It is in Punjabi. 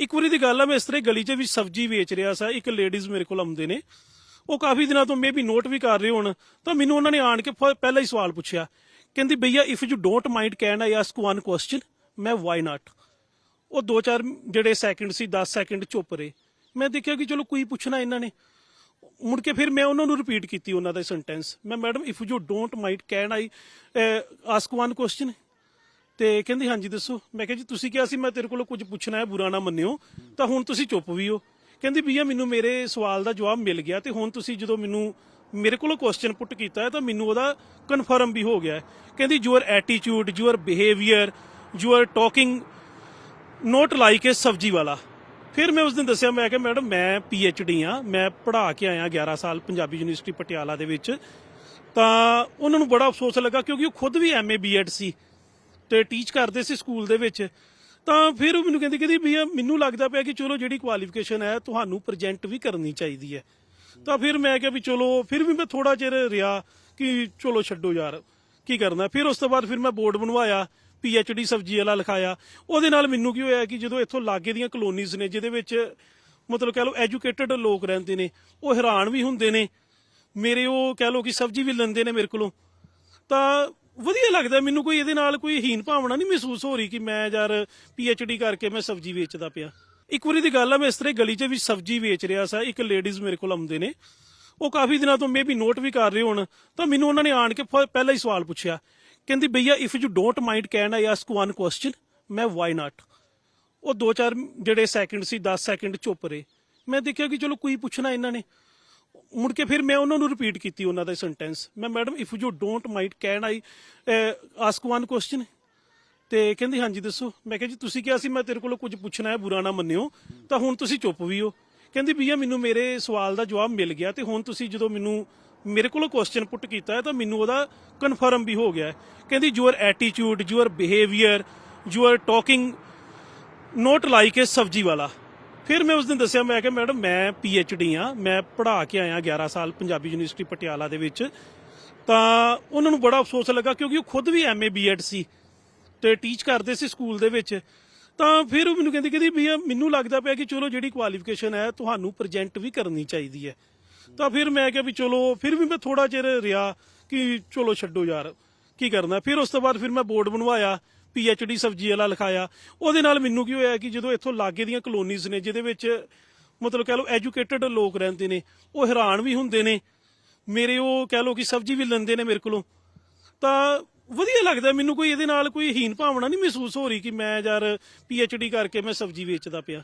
ਇੱਕ ਵਾਰੀ ਦੀ ਗੱਲ ਆ, ਮੈਂ ਇਸ ਤਰ੍ਹਾਂ ਗਲੀ 'ਚ ਵੀ ਸਬਜ਼ੀ ਵੇਚ ਰਿਹਾ ਸੀ, ਇੱਕ ਲੇਡੀਜ਼ ਮੇਰੇ ਕੋਲ ਆਉਂਦੇ ਨੇ। ਉਹ ਕਾਫੀ ਦਿਨਾਂ ਤੋਂ ਮੇਬੀ ਨੋਟ ਵੀ ਕਰ ਰਹੇ ਹੋਣ, ਤਾਂ ਮੈਨੂੰ ਉਹਨਾਂ ਨੇ ਆਣ ਕੇ ਫ- ਪਹਿਲਾਂ ਹੀ ਸਵਾਲ ਪੁੱਛਿਆ। ਕਹਿੰਦੀ, ਭਈਆ if you don't mind can I ask one question ਮੈਂ ਵਾਈ ਨਾਟ ਉਹ ਦੋ ਚਾਰ ਜਿਹੜੇ ਸੈਕਿੰਡ ਸੀ 10 ਸੈਕਿੰਡ ਚੁੱਪ ਰਹੇ। ਮੈਂ ਦੇਖਿਆ ਕਿ ਚਲੋ ਕੋਈ ਪੁੱਛਣਾ ਇਹਨਾਂ ਨੇ। ਮੁੜ ਕੇ ਫਿਰ ਮੈਂ ਉਹਨਾਂ ਨੂੰ ਰਿਪੀਟ ਕੀਤੀ ਉਹਨਾਂ ਦਾ ਸੈਂਟੈਂਸ ਮੈਂ madam if you don't mind can I ask one question ਤੇ ਕਹਿੰਦੀ, ਹਾਂਜੀ, ਦੱਸੋ। ਮੈਂ ਕਿਹਾ, ਜੀ, ਤੁਸੀਂ ਕਿਹਾ ਸੀ, ਮੈਂ ਤੇਰੇ ਕੋਲੋਂ ਕੁਝ ਪੁੱਛਣਾ ਹੈ, ਬੁਰਾ ਨਾ ਮੰਨਿਓ, ਤਾਂ ਹੁਣ ਤੁਸੀਂ ਚੁੱਪ ਵੀ ਹੋ। ਕਹਿੰਦੀ, ਭਈਆ, ਮੈਨੂੰ ਮੇਰੇ ਸਵਾਲ ਦਾ ਜਵਾਬ ਮਿਲ ਗਿਆ ਤੇ ਹੁਣ ਤੁਸੀਂ ਜਦੋਂ ਮੈਨੂੰ ਮੇਰੇ ਕੋਲੋਂ ਕੁਐਸਚਨ ਪੁੱਟ ਕੀਤਾ ਹੈ, ਤਾਂ ਮੈਨੂੰ ਉਹਦਾ ਕਨਫਰਮ ਵੀ ਹੋ ਗਿਆ ਹੈ। ਕਹਿੰਦੀ your attitude your behaviour your talking not like a ਸਬਜੀ ਵਾਲਾ। ਫਿਰ ਮੈਂ ਉਸ ਦਿਨ ਦੱਸਿਆ, ਮੈਂ ਕਿਹਾ, ਮੈਡਮ, ਮੈਂ ਪੀ ਡੀ ਆ ਮੈਂ ਪੜ੍ਹਾ ਕੇ ਆਇਆ 11 ਸਾਲ ਪੰਜਾਬੀ ਯੂਨੀਵਰਸਿਟੀ ਪਟਿਆਲਾ ਦੇ ਵਿੱਚ। ਤਾਂ ਉਹਨਾਂ ਨੂੰ ਬੜਾ ਅਫਸੋਸ ਲੱਗਾ ਕਿਉਂਕਿ ਉਹ ਖੁਦ ਵੀ ਐੱਮ ਏ ਬੀ ਐਡ ਸੀ। ਤੇ ਟੀਚ ਕਰਦੇ ਸੀ ਸਕੂਲ ਦੇ ਵਿੱਚ, ਤਾਂ ਫਿਰ ਉਹ ਮੈਨੂੰ ਕਹਿੰਦੀ ਕਹਿੰਦੀ ਵੀ ਮੈਨੂੰ ਲੱਗਦਾ ਪਿਆ ਕਿ ਚਲੋ ਜਿਹੜੀ ਕੁਆਲੀਫਿਕੇਸ਼ਨ ਹੈ, ਤੁਹਾਨੂੰ ਪ੍ਰੈਜੈਂਟ ਵੀ ਕਰਨੀ ਚਾਹੀਦੀ ਹੈ। ਤਾਂ ਫਿਰ ਮੈਂ ਕਿਹਾ ਵੀ ਚਲੋ, ਫਿਰ ਵੀ ਮੈਂ ਥੋੜਾ ਚਿਰ ਰਿਹਾ ਕਿ ਚਲੋ ਛੱਡੋ ਯਾਰ, ਕੀ ਕਰਨਾ। ਫਿਰ ਉਸ ਤੋਂ ਬਾਅਦ ਫਿਰ ਮੈਂ ਬੋਰਡ ਬਣਵਾਇਆ ਡੀ ਸਬਜੀ ਵਾਲਾ ਲਿਖਾਇਆ। ਉਹਦੇ ਨਾਲ ਮੈਨੂੰ ਕੀ ਹੋਇਆ ਕਿ ਜਦੋਂ ਇੱਥੋਂ ਲਾਗੇ ਦੀਆਂ ਕਲੋਨੀਜ਼ ਨੇ, ਜਿਹਦੇ ਵਿੱਚ ਮਤਲਬ ਕਹ ਲਓ ਐਜੂਕੇਟਡ ਲੋਕ ਰਹਿੰਦੇ ਨੇ, ਉਹ ਹੈਰਾਨ ਵੀ ਹੁੰਦੇ ਨੇ। ਮੇਰੇ ਉਹ ਕਹਿ ਲਓ ਕਿ ਸਬਜੀ ਵੀ ਲੈਂਦੇ ਨੇ ਮੇਰੇ ਕੋਲੋਂ। ਤਾਂ ਵਧੀਆ ਲੱਗਦਾ ਮੈਨੂੰ ਕੋਈ ਇਹਦੇ ਨਾਲ ਕੋਈ ਹੀਨ ਭਾਵਨਾ ਨਹੀਂ ਮਹਿਸੂਸ ਹੋ ਰਹੀ ਕਿ ਮੈਂ ਯਾਰ ਡੀ ਕਰਕੇ ਮੈਂ ਸਬਜੀ ਵੇਚਦਾ ਪਿਆ। ਇੱਕ ਵਾਰੀ ਦੀ ਗੱਲ ਆ, ਮੈਂ ਇਸ ਤਰ੍ਹਾਂ ਗਲੀ 'ਚ ਵੀ ਸਬਜੀ ਵੇਚ ਰਿਹਾ ਸੀ। ਇੱਕ ਲੇਡੀਜ਼ ਮੇਰੇ ਕੋਲ ਆਉਂਦੇ ਨੇ। ਉਹ ਕਾਫੀ ਦਿਨਾਂ ਤੋਂ ਮੇਬੀ ਨੋਟ ਵੀ ਕਰ ਰਹੇ ਹੋਣ। ਤਾਂ ਮੈਨੂੰ ਉਹਨਾਂ ਨੇ ਆਣ ਕੇ ਫ- ਪਹਿਲਾਂ ਹੀ ਸਵਾਲ ਪੁੱਛਿਆ। ਕਹਿੰਦੀ, ਭਈਆ if you don't mind can I ask one question ਮੈਂ ਵਾਈ ਨਾਟ ਉਹ ਦੋ ਚਾਰ ਜਿਹੜੇ ਸੈਕਿੰਡ ਸੀ 10 ਸੈਕਿੰਡ ਚੁੱਪ ਰਹੇ। ਮੈਂ ਦੇਖਿਆ ਕਿ ਚਲੋ ਕੋਈ ਪੁੱਛਣਾ ਇਹਨਾਂ ਨੇ। ਮੁੜ ਕੇ ਫਿਰ ਮੈਂ ਉਹਨਾਂ ਨੂੰ ਰਿਪੀਟ ਕੀਤੀ ਉਹਨਾਂ ਦਾ ਸੈਂਟੈਂਸ ਮੈਂ madam if you don't mind can I ask one question ਤੇ ਕਹਿੰਦੀ, ਹਾਂਜੀ, ਦੱਸੋ। ਮੈਂ ਕਿਹਾ, ਜੀ, ਤੁਸੀਂ ਕਿਹਾ ਸੀ ਮੈਂ ਤੇਰੇ ਕੋਲੋਂ ਕੁਝ ਪੁੱਛਣਾ ਹੈ, ਬੁਰਾ ਨਾ ਮੰਨਿਓ, ਤਾਂ ਹੁਣ ਤੁਸੀਂ ਚੁੱਪ ਵੀ ਹੋ। ਕਹਿੰਦੀ, ਭਈਆ, ਮੈਨੂੰ ਮੇਰੇ ਸਵਾਲ ਦਾ ਜਵਾਬ ਮਿਲ ਗਿਆ ਤੇ ਹੁਣ ਤੁਸੀਂ ਜਦੋਂ ਮੈਨੂੰ ਮੇਰੇ ਕੋਲੋਂ ਕੁਐਸਚਨ ਪੁੱਟ ਕੀਤਾ ਹੈ, ਤਾਂ ਮੈਨੂੰ ਉਹਦਾ ਕਨਫਰਮ ਵੀ ਹੋ ਗਿਆ ਕਹਿੰਦੀ your attitude your behaviour your talking not like a ਸਬਜੀ ਵਾਲਾ। ਫਿਰ ਮੈਂ ਉਸ ਦਿਨ ਦੱਸਿਆ, ਮੈਂ ਕਿਹਾ, ਮੈਡਮ, ਮੈਂ ਡੀ ਆ ਮੈਂ ਪੜ੍ਹਾ ਕੇ ਆਇਆ 11 ਸਾਲ ਪੰਜਾਬੀ ਯੂਨੀਵਰਸਿਟੀ ਪਟਿਆਲਾ ਦੇ ਵਿੱਚ। ਤਾਂ ਉਹਨਾਂ ਨੂੰ ਬੜਾ ਅਫਸੋਸ ਲੱਗਾ ਕਿਉਂਕਿ ਉਹ ਖੁਦ ਵੀ ਐਮਏ ਬੀਐਡ ਸੀ ਤੇ ਟੀਚ ਕਰਦੇ ਸੀ ਸਕੂਲ ਦੇ ਵਿੱਚ। ਤਾਂ ਫਿਰ ਉਹ ਮੈਨੂੰ ਕਹਿੰਦੀ ਕਹਿੰਦੀ ਵੀ ਮੈਨੂੰ ਲੱਗਦਾ ਪਿਆ ਕਿ ਚਲੋ ਜਿਹੜੀ ਕੁਆਲੀਫਿਕੇਸ਼ਨ ਹੈ, ਤੁਹਾਨੂੰ ਪ੍ਰੈਜੈਂਟ ਵੀ ਕਰਨੀ ਚਾਹੀਦੀ ਹੈ। ਤਾਂ ਫਿਰ ਮੈਂ ਕਿਹਾ ਵੀ ਚਲੋ, ਫਿਰ ਵੀ ਮੈਂ ਥੋੜਾ ਚਿਰ ਰਿਹਾ ਕਿ ਚਲੋ ਛੱਡੋ ਯਾਰ, ਕੀ ਕਰਨਾ। ਫਿਰ ਉਸ ਤੋਂ ਬਾਅਦ ਫਿਰ ਮੈਂ ਬੋਰਡ ਬਣਵਾਇਆ। ਡੀ ਸਬਜੀ ਵਾਲਾ ਲਿਖਾਇਆ। ਉਹਦੇ ਨਾਲ ਮੈਨੂੰ ਕੀ ਹੋਇਆ ਕਿ ਜਦੋਂ ਇੱਥੋਂ ਲਾਗੇ ਦੀਆਂ ਕਲੋਨੀਜ਼ ਨੇ, ਜਿਹਦੇ ਵਿੱਚ ਮਤਲਬ ਕਹ ਲਓ ਐਜੂਕੇਟਡ ਲੋਕ ਰਹਿੰਦੇ ਨੇ, ਉਹ ਹੈਰਾਨ ਵੀ ਹੁੰਦੇ ਨੇ। ਮੇਰੇ ਉਹ ਕਹ ਲਓ ਕਿ ਸਬਜੀ ਵੀ ਲੈਂਦੇ ਨੇ ਮੇਰੇ ਕੋਲੋਂ। ਤਾਂ ਵਧੀਆ ਲੱਗਦਾ ਮੈਨੂੰ ਕੋਈ ਇਹਦੇ ਨਾਲ ਕੋਈ ਹੀਨ ਭਾਵਨਾ ਨਹੀਂ ਮਹਿਸੂਸ ਹੋ ਰਹੀ ਕਿ ਮੈਂ ਯਾਰ ਡੀ ਕਰਕੇ ਮੈਂ ਸਬਜੀ ਵੇਚਦਾ ਪਿਆ।